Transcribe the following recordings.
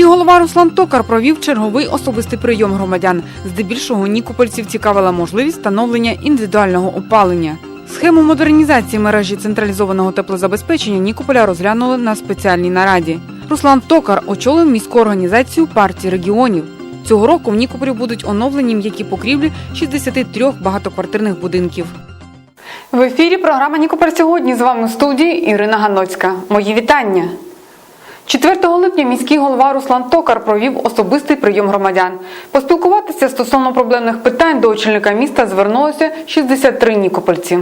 Міський голова Руслан Токар провів черговий особистий прийом громадян. Здебільшого нікопольців цікавила можливість встановлення індивідуального опалення. Схему модернізації мережі централізованого теплозабезпечення Нікополя розглянули на спеціальній нараді. Руслан Токар очолив міську організацію партії регіонів. Цього року в Нікополі будуть оновлені м'які покрівлі 63 багатоквартирних будинків. В ефірі програма Нікополь сьогодні. З вами в студії Ірина Ганоцька. Мої вітання. 4 липня міський голова Руслан Токар провів особистий прийом громадян. Поспілкуватися стосовно проблемних питань до очільника міста звернулося 63 нікопольці.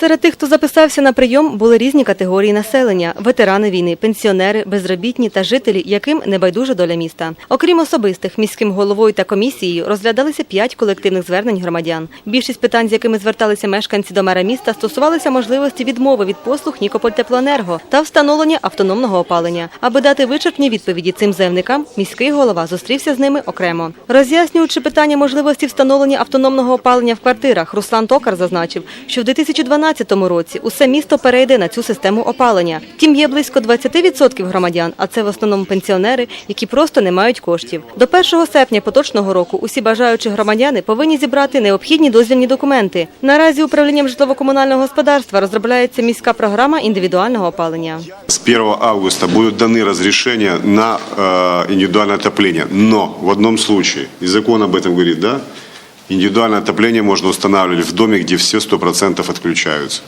Серед тих, хто записався на прийом, були різні категорії населення: ветерани війни, пенсіонери, безробітні та жителі, яким не байдужа доля міста. Окрім особистих, міським головою та комісією розглядалися п'ять колективних звернень громадян. Більшість питань, з якими зверталися мешканці до мера міста, стосувалися можливості відмови від послуг Нікопольтеплоенерго та встановлення автономного опалення. Аби дати вичерпні відповіді цим заявникам, міський голова зустрівся з ними окремо. Роз'яснюючи питання можливості встановлення автономного опалення в квартирах, Руслан Токар зазначив, що в 2012 році усе місто перейде на цю систему опалення. Втім, є близько 20% громадян, а це в основному пенсіонери, які просто не мають коштів. До 1 серпня поточного року усі бажаючі громадяни повинні зібрати необхідні дозвільні документи. Наразі управлінням житлово-комунального господарства розробляється міська програма індивідуального опалення. С 1 августа будут даны разрешения на э, индивидуальное отопление. Но в одном случае, и закон об этом говорит, да, индивидуальное отопление можно устанавливать в доме, где все 100% отключаются.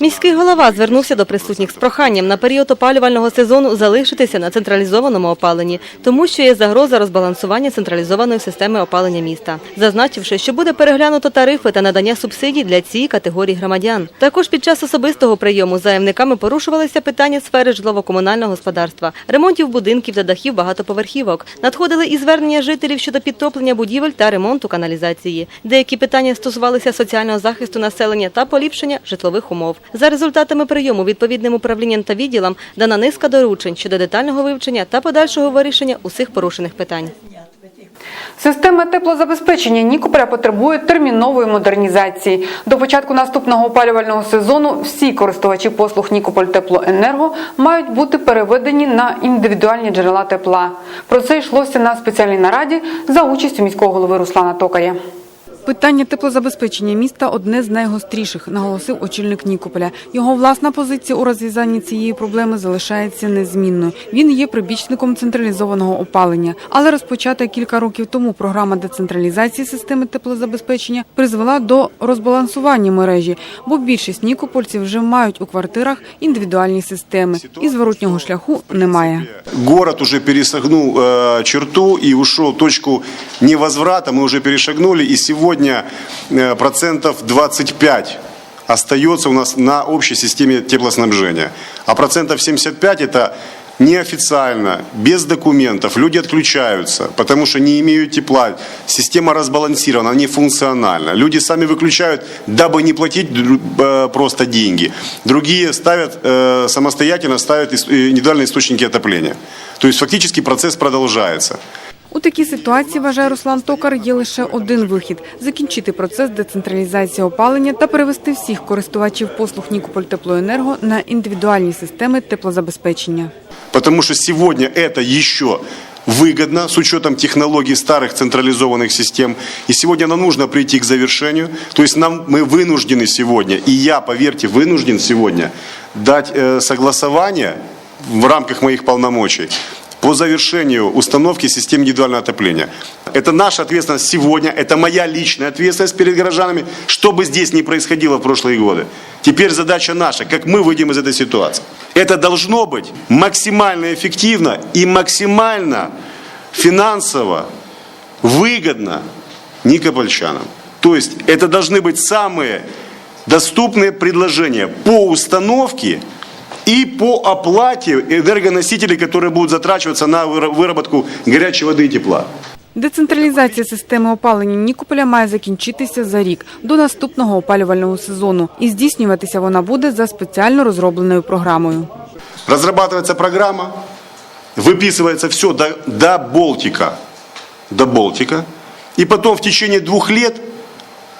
Міський голова звернувся до присутніх з проханням на період опалювального сезону залишитися на централізованому опаленні, тому що є загроза розбалансування централізованої системи опалення міста, зазначивши, що буде переглянуто тарифи та надання субсидій для цієї категорії громадян. Також під час особистого прийому заявниками порушувалися питання сфери житлово-комунального господарства, ремонтів будинків та дахів багатоповерхівок. Надходили і звернення жителів щодо підтоплення будівель та ремонту каналізації. Деякі питання стосувалися соціального захисту населення та поліпшення житлових умов. За результатами прийому відповідним управлінням та відділам дана низка доручень щодо детального вивчення та подальшого вирішення усіх порушених питань. Система теплозабезпечення Нікополя потребує термінової модернізації. До початку наступного опалювального сезону всі користувачі послуг Нікополь Теплоенерго мають бути переведені на індивідуальні джерела тепла. Про це йшлося на спеціальній нараді за участю міського голови Руслана Токаря. Питання теплозабезпечення міста одне з найгостріших, наголосив очільник Нікополя. Його власна позиція у розв'язанні цієї проблеми залишається незмінною. Він є прибічником централізованого опалення, але розпочата кілька років тому програма децентралізації системи теплозабезпечення призвела до розбалансування мережі, бо більшість нікопольців вже мають у квартирах індивідуальні системи, і зворотнього шляху немає. Город уже пересогнул э, черту и ушел в точку невозврата. Мы уже перешагнули, и сегодня э, процентов 25 остается у нас на общей системе теплоснабжения. А процентов 75 это неофициально, без документов. Люди отключаются, потому что не имеют тепла. Система разбалансирована, не функциональна. Люди сами выключают, дабы не платить э, просто деньги. Другие ставят э, самостоятельно ставят индивидуальные источники отопления. То есть фактически процесс продолжается. У такій ситуації, вважає Руслан Токар, є лише один вихід – закінчити процес децентралізації опалення та перевести всіх користувачів послуг Нікополь Теплоенерго на індивідуальні системи теплозабезпечення. Потому что сегодня это еще выгодно с учетом технологий старых централизованных систем. И сегодня нам нужно прийти к завершению. То есть нам, мы вынуждены сегодня, и я, поверьте, вынужден сегодня дать э, согласование в рамках моих полномочий по завершению установки систем индивидуального отопления. Это наша ответственность сегодня, это моя личная ответственность перед горожанами, что бы здесь ни происходило в прошлые годы. Теперь задача наша, как мы выйдем из этой ситуации. Это должно быть максимально эффективно и максимально финансово выгодно никопольчанам. То есть это должны быть самые доступные предложения по установке и по оплате энергоносителей, которые будут затрачиваться на выра- выработку горячей воды и тепла. Децентралізація системи опалення Нікополя має закінчитися за рік до наступного опалювального сезону, і здійснюватися вона буде за спеціально розробленою програмою. Разрабатывается программа, выписывается все до, до Болтика, до Болтика, и потом в течение двух лет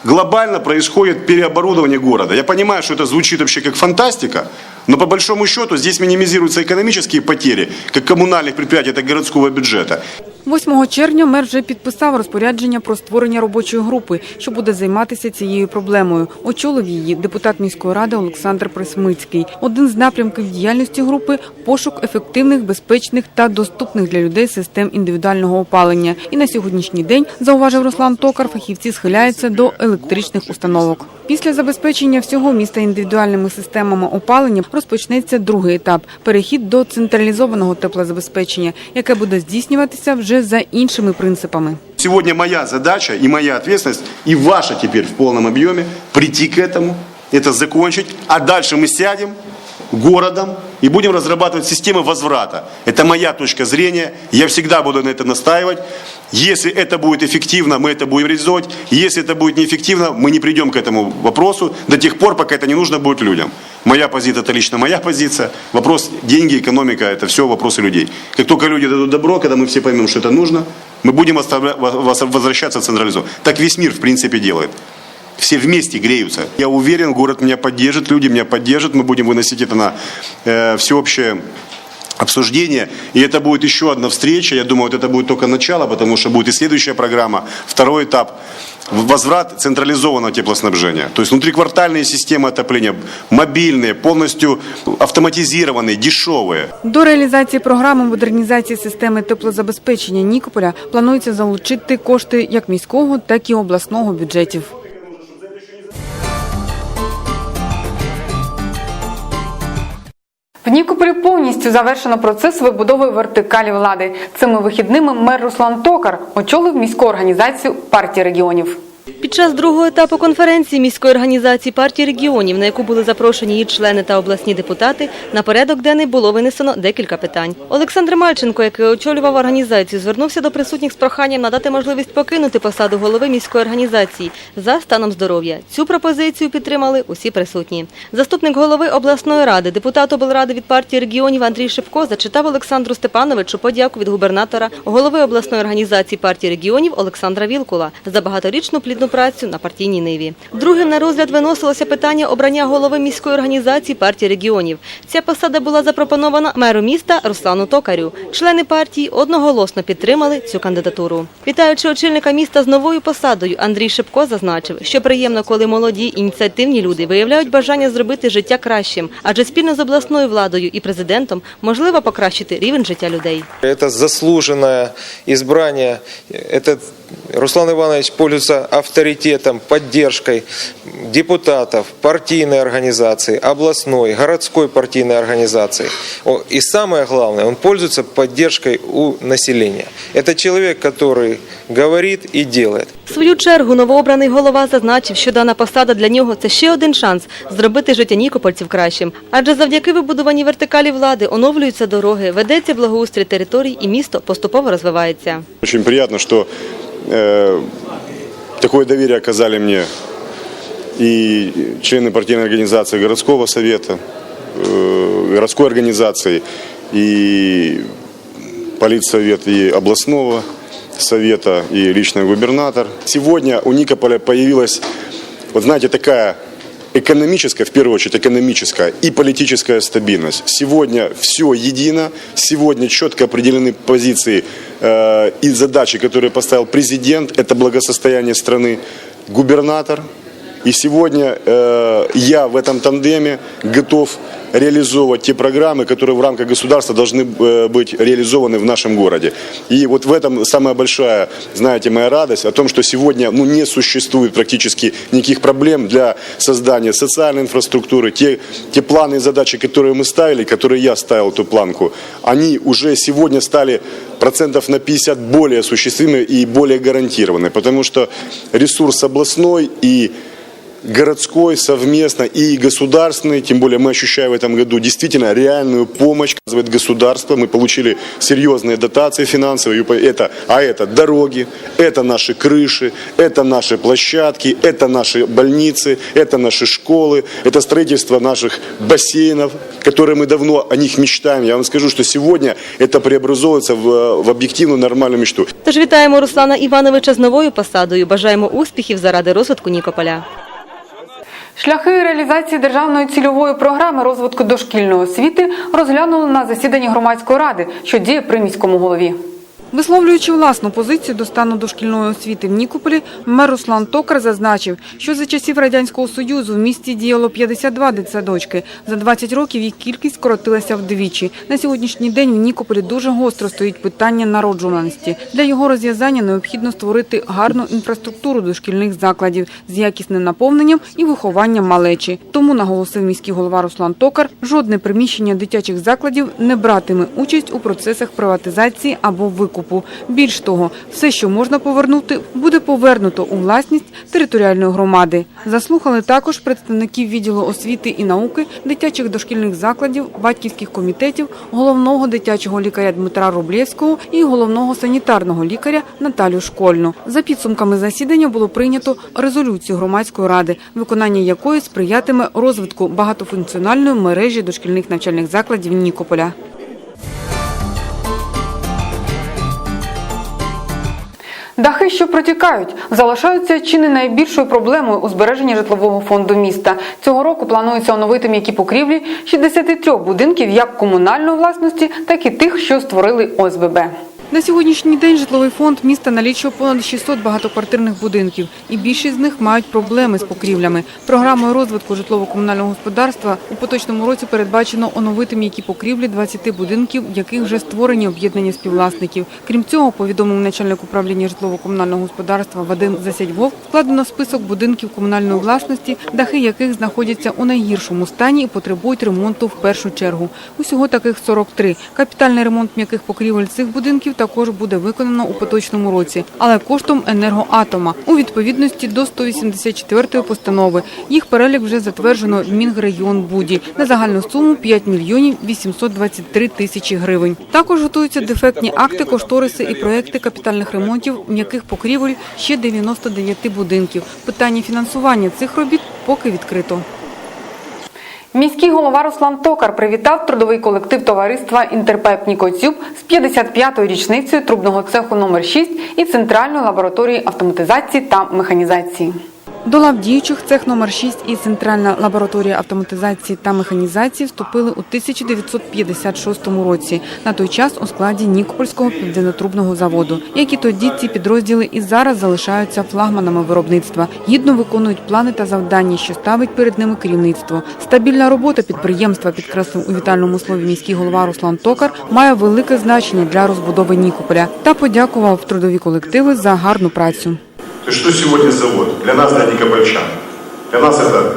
глобально происходит переоборудование города. Я понимаю, что это звучит вообще как фантастика, Но по большому счету здесь минимизируются экономические потери, как коммунальных предприятий, так и городского бюджета. 8 червня мер вже підписав розпорядження про створення робочої групи, що буде займатися цією проблемою. Очолив її депутат міської ради Олександр Присмицький. Один з напрямків діяльності групи пошук ефективних, безпечних та доступних для людей систем індивідуального опалення. І на сьогоднішній день, зауважив Руслан Токар, фахівці схиляються до електричних установок. Після забезпечення всього міста індивідуальними системами опалення розпочнеться другий етап перехід до централізованого теплозабезпечення, яке буде здійснюватися вже за іншими принципами. Сегодня моя задача и моя ответственность, и ваша теперь в полном объеме, прийти к этому, это закончить, а дальше мы сядем городом и будем разрабатывать системы возврата. Это моя точка зрения, я всегда буду на это настаивать. Если это будет эффективно, мы это будем реализовывать. Если это будет неэффективно, мы не придем к этому вопросу до тех пор, пока это не нужно будет людям. Моя позиция – это лично моя позиция. Вопрос деньги, экономика – это все вопросы людей. Как только люди дадут добро, когда мы все поймем, что это нужно, мы будем возвращаться централизованно. Так весь мир, в принципе, делает. Все вместе греются. Я уверен, город меня поддержит, люди меня поддержат. Мы будем выносить это на э, всеобщее обсуждение. И это будет еще одна встреча. Я думаю, вот это будет только начало, потому что будет и следующая программа. Второй этап – возврат централизованного теплоснабжения. То есть внутриквартальные системы отопления, мобильные, полностью автоматизированные, дешевые. До реалізації програми модернізації системи теплозабезпечення Нікополя планується залучити кошти як міського, так і обласного бюджетів. В Нікополі повністю завершено процес вибудови вертикалі влади. Цими вихідними мер Руслан Токар очолив міську організацію партії регіонів. Під час другого етапу конференції міської організації партії регіонів, на яку були запрошені її члени та обласні депутати, на порядок денний було винесено декілька питань. Олександр Мальченко, який очолював організацію, звернувся до присутніх з проханням надати можливість покинути посаду голови міської організації за станом здоров'я. Цю пропозицію підтримали усі присутні. Заступник голови обласної ради, депутат облради від партії регіонів Андрій Шипко зачитав Олександру Степановичу подяку від губернатора, голови обласної організації партії регіонів Олександра Вілкула за багаторічну плідну працю на партійній ниві. Другим на розгляд виносилося питання обрання голови міської організації партії регіонів. Ця посада була запропонована меру міста Руслану Токарю. Члени партії одноголосно підтримали цю кандидатуру. Вітаючи очільника міста з новою посадою, Андрій Шипко зазначив, що приємно, коли молоді ініціативні люди виявляють бажання зробити життя кращим, адже спільно з обласною владою і президентом можливо покращити рівень життя людей. Это заслуженное избрание. Этот Руслан Иванович пользуется авторитетом, поддержкой депутатов, партийной организации, областной, городской партийной организации. О, И самое главное, он пользуется поддержкой у населения. Это человек, который говорит и делает. В свою чергу новообраний голова зазначив, що дана посада для нього це ще один шанс зробити життя нікопольців кращим. Адже завдяки вибудованій вертикалі влади оновлюються дороги, ведеться благоустрій територій і місто поступово розвивається. Очень приятно, что э, такое доверие оказали мне и члены партийной организации городского совета, э, городской организации, и политсовет и областного совета, и лично губернатор. Сегодня у Никополя появилась, вот знаете, такая экономическая, в первую очередь экономическая и политическая стабильность. Сегодня все едино, сегодня четко определены позиции э, и задачи, которые поставил президент, это благосостояние страны, губернатор. И сегодня э, я в этом тандеме готов реализовывать те программы, которые в рамках государства должны э, быть реализованы в нашем городе. И вот в этом самая большая, знаете, моя радость о том, что сегодня ну, не существует практически никаких проблем для создания социальной инфраструктуры. Те, те планы и задачи, которые мы ставили, которые я ставил эту планку, они уже сегодня стали процентов на 50 более осуществимы и более гарантированы, потому что ресурс областной и городской совместно и государственный, тем более мы ощущаем в этом году действительно реальную помощь, оказывает государство. Мы получили серьезные дотации финансовые. И Это, а это дороги, это наши крыши, это наши площадки, это наши больницы, это наши школы, это строительство наших бассейнов, которые мы давно о них мечтаем. Я вам скажу, что сегодня это преобразовывается в, в объективную нормальную мечту. Тож вітаємо Руслана Івановича з новою посадою. Бажаємо успіхів заради розвитку Нікополя. Шляхи реалізації державної цільової програми розвитку дошкільної освіти розглянули на засіданні громадської ради, що діє при міському голові. Висловлюючи власну позицію до стану дошкільної освіти в Нікополі, мер Руслан Токар зазначив, що за часів радянського союзу в місті діяло 52 дитсадочки. За 20 років їх кількість скоротилася вдвічі. На сьогоднішній день в Нікополі дуже гостро стоїть питання народжуваності. Для його розв'язання необхідно створити гарну інфраструктуру дошкільних закладів з якісним наповненням і вихованням малечі. Тому наголосив міський голова Руслан Токар, жодне приміщення дитячих закладів не братиме участь у процесах приватизації або викупу. Більш того, все, що можна повернути, буде повернуто у власність територіальної громади. Заслухали також представників відділу освіти і науки, дитячих дошкільних закладів, батьківських комітетів, головного дитячого лікаря Дмитра Рублєвського і головного санітарного лікаря Наталю Школьну. За підсумками засідання було прийнято резолюцію громадської ради, виконання якої сприятиме розвитку багатофункціональної мережі дошкільних навчальних закладів Нікополя. Дахи, що протікають, залишаються чи не найбільшою проблемою у збереженні житлового фонду міста. Цього року планується оновити м'які покрівлі 63 будинків як комунальної власності, так і тих, що створили ОСББ. На сьогоднішній день житловий фонд міста налічує понад 600 багатоквартирних будинків, і більшість з них мають проблеми з покрівлями. Програмою розвитку житлово-комунального господарства у поточному році передбачено оновити м'які покрівлі 20 будинків, в яких вже створені об'єднання співвласників. Крім цього, повідомив начальник управління житлово-комунального господарства Вадим Засядьвов, складено список будинків комунальної власності, дахи яких знаходяться у найгіршому стані і потребують ремонту в першу чергу. Усього таких 43. Капітальний ремонт м'яких покрівель цих будинків також буде виконано у поточному році, але коштом енергоатома у відповідності до 184 постанови. Їх перелік вже затверджено в Мінграйон Буді на загальну суму 5 мільйонів 823 тисячі гривень. Також готуються дефектні акти, кошториси і проекти капітальних ремонтів м'яких покрівель ще 99 будинків. Питання фінансування цих робіт поки відкрито. Міський голова Руслан Токар привітав трудовий колектив товариства Інтерпеп Нікоцюб з 55-ю річницею трубного цеху номер 6 і центральної лабораторії автоматизації та механізації. До лав діючих цех номер 6 і Центральна лабораторія автоматизації та механізації вступили у 1956 році, на той час у складі Нікопольського південнотрубного заводу. Як і тоді ці підрозділи і зараз залишаються флагманами виробництва, гідно виконують плани та завдання, що ставить перед ними керівництво. Стабільна робота підприємства, підкреслив у вітальному слові міський голова Руслан Токар, має велике значення для розбудови Нікополя та подякував трудові колективи за гарну працю. То есть что сегодня завод? Для нас, для никопольчан. Для нас это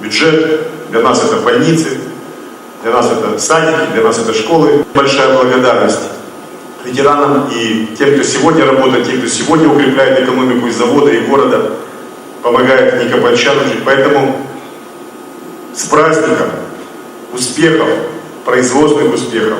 бюджет, для нас это больницы, для нас это садики, для нас это школы. Большая благодарность ветеранам и тем, кто сегодня работает, тем, кто сегодня укрепляет экономику и завода, и города, помогает никопольчанам жить. Поэтому с праздником, успехов, производственных успехов,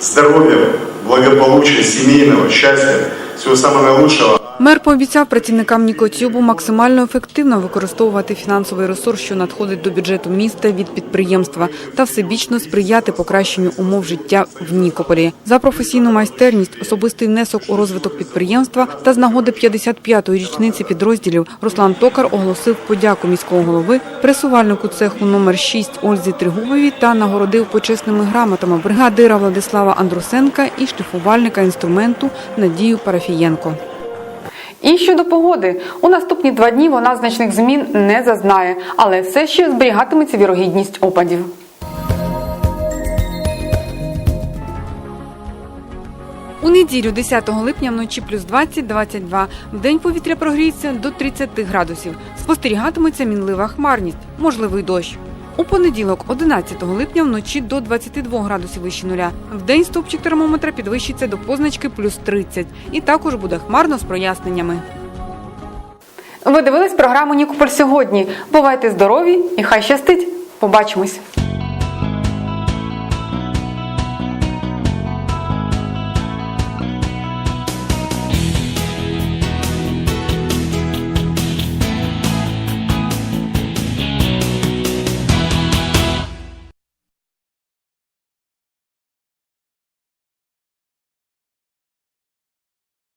здоровья, благополучия, семейного, счастья, всего самого наилучшего. Мер пообіцяв працівникам Нікоцюбу максимально ефективно використовувати фінансовий ресурс, що надходить до бюджету міста від підприємства, та всебічно сприяти покращенню умов життя в Нікополі. За професійну майстерність, особистий внесок у розвиток підприємства та з нагоди 55-ї річниці підрозділів Руслан Токар оголосив подяку міського голови, пресувальнику цеху номер 6 Ользі Тригубовій та нагородив почесними грамотами бригадира Владислава Андрусенка і шліфувальника інструменту Надію Парафієнко. І щодо погоди, у наступні два дні вона значних змін не зазнає, але все ще зберігатиметься вірогідність опадів. У неділю 10 липня вночі плюс 20-22. В день повітря прогріється до 30 градусів. Спостерігатиметься мінлива хмарність, можливий дощ. У понеділок, 11 липня, вночі до 22 градусів вище нуля. В день стопчик термометра підвищиться до позначки плюс 30. І також буде хмарно з проясненнями. Ви дивились програму Нікополь сьогодні. Бувайте здорові і хай щастить! Побачимось!